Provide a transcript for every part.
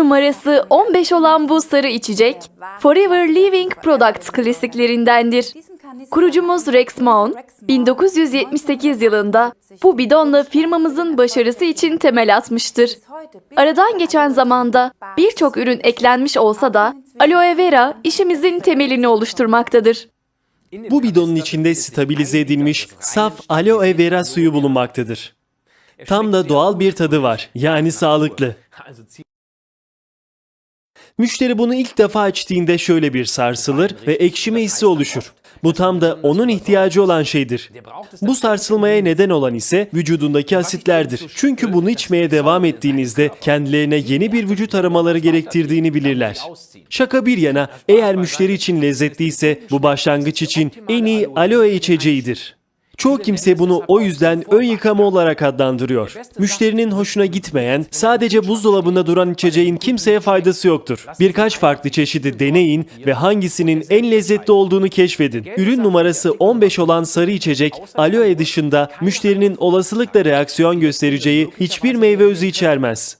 numarası 15 olan bu sarı içecek, Forever Living Products klasiklerindendir. Kurucumuz Rex Mahon, 1978 yılında bu bidonla firmamızın başarısı için temel atmıştır. Aradan geçen zamanda birçok ürün eklenmiş olsa da aloe vera işimizin temelini oluşturmaktadır. Bu bidonun içinde stabilize edilmiş saf aloe vera suyu bulunmaktadır. Tam da doğal bir tadı var. Yani sağlıklı. Müşteri bunu ilk defa içtiğinde şöyle bir sarsılır ve ekşime hissi oluşur. Bu tam da onun ihtiyacı olan şeydir. Bu sarsılmaya neden olan ise vücudundaki asitlerdir. Çünkü bunu içmeye devam ettiğinizde kendilerine yeni bir vücut aramaları gerektirdiğini bilirler. Şaka bir yana eğer müşteri için lezzetliyse bu başlangıç için en iyi aloe içeceğidir. Çoğu kimse bunu o yüzden ön yıkama olarak adlandırıyor. Müşterinin hoşuna gitmeyen, sadece buzdolabında duran içeceğin kimseye faydası yoktur. Birkaç farklı çeşidi deneyin ve hangisinin en lezzetli olduğunu keşfedin. Ürün numarası 15 olan sarı içecek, aloe dışında müşterinin olasılıkla reaksiyon göstereceği hiçbir meyve özü içermez.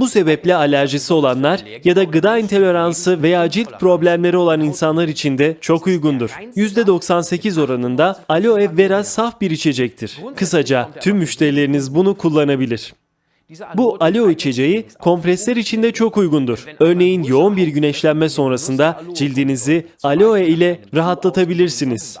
Bu sebeple alerjisi olanlar ya da gıda intoleransı veya cilt problemleri olan insanlar için de çok uygundur. %98 oranında aloe vera saf bir içecektir. Kısaca tüm müşterileriniz bunu kullanabilir. Bu aloe içeceği kompresler için de çok uygundur. Örneğin yoğun bir güneşlenme sonrasında cildinizi aloe ile rahatlatabilirsiniz.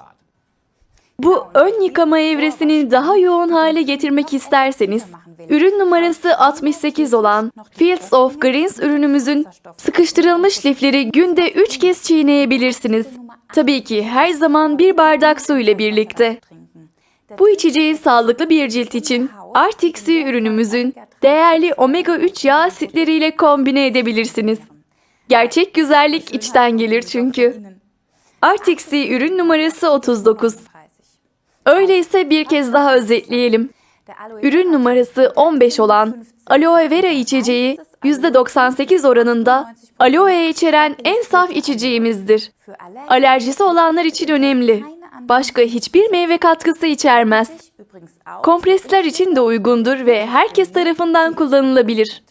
Bu ön yıkama evresini daha yoğun hale getirmek isterseniz, ürün numarası 68 olan Fields of Greens ürünümüzün sıkıştırılmış lifleri günde 3 kez çiğneyebilirsiniz. Tabii ki her zaman bir bardak su ile birlikte. Bu içeceği sağlıklı bir cilt için Artixi ürünümüzün değerli omega 3 yağ asitleriyle kombine edebilirsiniz. Gerçek güzellik içten gelir çünkü. Artixi ürün numarası 39. Öyleyse bir kez daha özetleyelim. Ürün numarası 15 olan aloe vera içeceği %98 oranında aloe içeren en saf içeceğimizdir. Alerjisi olanlar için önemli. Başka hiçbir meyve katkısı içermez. Kompresler için de uygundur ve herkes tarafından kullanılabilir.